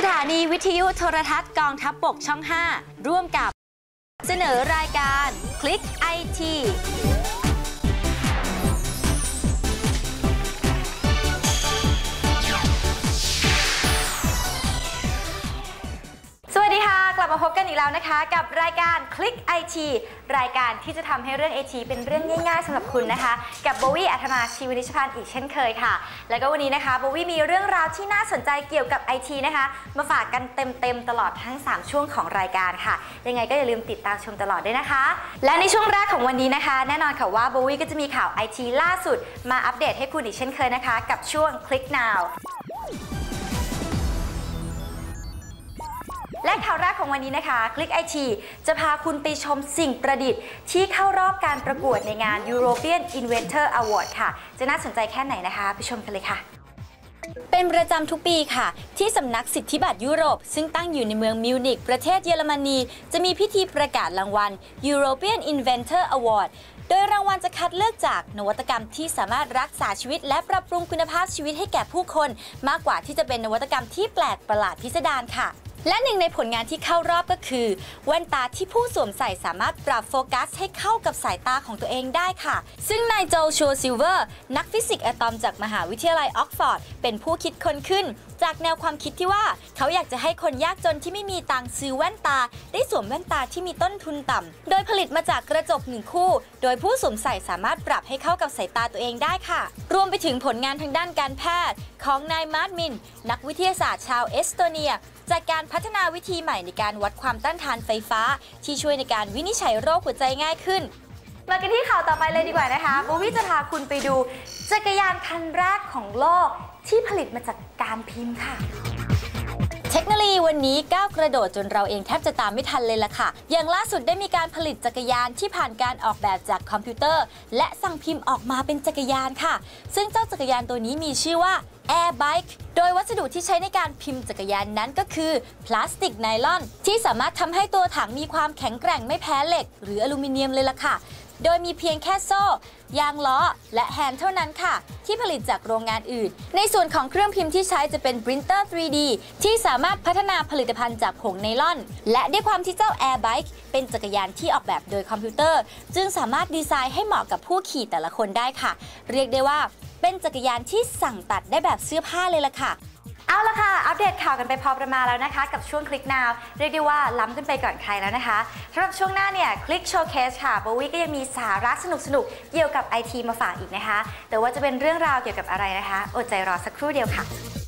สถานีวิทยุโทรทัศน์กองทัพบกช่อง 5 ร่วมกับเสนอรายการคลิกไอที พบกันอีกแล้วนะคะ กับรายการคลิกไอทีรายการที่จะทำให้เรื่องไอทีเป็นเรื่องง่ายๆสำหรับคุณนะคะ กับโบวี่อัธนาชีวนิชพันธ์อีกเช่นเคยค่ะ แล้วก็วันนี้นะคะโบวี่มีเรื่องราวที่น่าสนใจเกี่ยวกับไอทีนะคะ มาฝากกันเต็มๆตลอดทั้ง 3 ช่วงของรายการค่ะ ยังไงก็อย่าลืมติดตามชมตลอดด้วยนะคะ และในช่วงแรกของวันนี้นะคะ แน่นอนค่ะว่าโบวี่ก็จะมีข่าวไอทีล่าสุด มาอัปเดตให้คุณอีกเช่นเคยนะคะ กับช่วง Click Now และข่าวแรกของวันนี้นะคะ คลิกไอทีจะพาคุณไปชมสิ่งประดิษฐ์ ที่เข้ารอบการประกวดในงาน European Inventor Award ค่ะ จะน่าสนใจแค่ไหนนะคะ ไปชมกันเลยค่ะเป็นประจำทุกปีค่ะ ที่สำนักสิทธิบัตรยุโรป ซึ่งตั้งอยู่ในเมืองมิวนิกประเทศเยอรมนี จะมีพิธีประกาศรางวัล European Inventor Award โดยรางวัลจะคัดเลือกจากนวัตกรรมที่สามารถรักษาชีวิต และปรับปรุงคุณภาพชีวิตให้แก่ผู้คน มากกว่าที่จะเป็นนวัตกรรมที่แปลกประหลาดพิสดารค่ะ และหนึ่งในผลงานที่เข้ารอบก็คือ แว่นตาที่ผู้สวมใส่สามารถปรับโฟกัสให้เข้ากับสายตาของตัวเองได้ค่ะ ซึ่งนายโจชัวซิลเวอร์ นักฟิสิกส์อะตอมจากมหาวิทยาลัยออกฟอร์ด เป็นผู้คิดค้นขึ้น จากแนวความคิดที่ว่า เขาอยากจะให้คนยากจนที่ไม่มีตังค์ซื้อแว่นตา ได้สวมแว่นตาที่มีต้นทุนต่ำ โดยผลิตมาจากกระจกหนึ่งคู่ โดยผู้สวมใส่สามารถปรับให้เข้ากับสายตาตัวเองได้ค่ะ รวมไปถึงผลงานทางด้านการแพทย์ ของนายมาร์ตมิน นักวิทยาศาสตร์ชาวเอสโตเนีย จากการพัฒนาวิธีใหม่ในการวัดความต้านทานไฟฟ้า ที่ช่วยในการวินิจฉัยโรคหัวใจง่ายขึ้น มากันที่ข่าวต่อไปเลยดีกว่านะคะบูวี่จะพาคุณไปดู จักรยานคันแรกของโลกที่ผลิตมาจากการพิมพ์ค่ะ ทคโนโลยีวันนี้ก้าวกระโดดจนเราเองแทบจะตามไม่ทันเลยล่ะค่ะ อย่างล่าสุดได้มีการผลิตจักรยานที่ผ่านการออกแบบจากคอมพิวเตอร์ และสั่งพิมพ์ออกมาเป็นจักรยานค่ะ ซึ่งเจ้าจักรยานตัวนี้มีชื่อว่า Air Bike โดยวัสดุที่ใช้ในการพิมพ์จักรยานนั้นก็คือ พลาสติกไนลอน ที่สามารถทำให้ตัวถังมีความแข็งแกร่งไม่แพ้เหล็ก หรืออลูมิเนียมเลยล่ะค่ะ โดยมีเพียงแค่โซ่ ยางล้อ และแฮนด์เท่านั้นค่ะ ที่ผลิตจากโรงงานอื่น ในส่วนของเครื่องพิมพ์ที่ใช้จะเป็น Printer 3D ที่สามารถพัฒนาผลิตภัณฑ์จากผงไนลอน และด้วยความที่เจ้า Air Bike เป็นจักรยานที่ออกแบบโดยคอมพิวเตอร์ จึงสามารถดีไซน์ให้เหมาะกับผู้ขี่แต่ละคนได้ค่ะ เรียกได้ว่า เป็นจักรยานที่สั่งตัดได้แบบเสื้อผ้าเลยล่ะค่ะ เอาละค่ะ อัปเดตข่าวกันไปพอประมาณแล้วนะคะ กับช่วงคลิกนาวเรียกได้ว่าล้ำขึ้นไปก่อนใครแล้วนะคะสำหรับช่วงหน้าเนี่ยคลิกโชว์เคสค่ะโบวี่ก็ยังมีสาระสนุกสนุกเกี่ยวกับไอทีมาฝากอีกนะคะ แต่ว่าจะเป็นเรื่องราวเกี่ยวกับอะไรนะคะ อดใจรอสักครู่เดียวค่ะ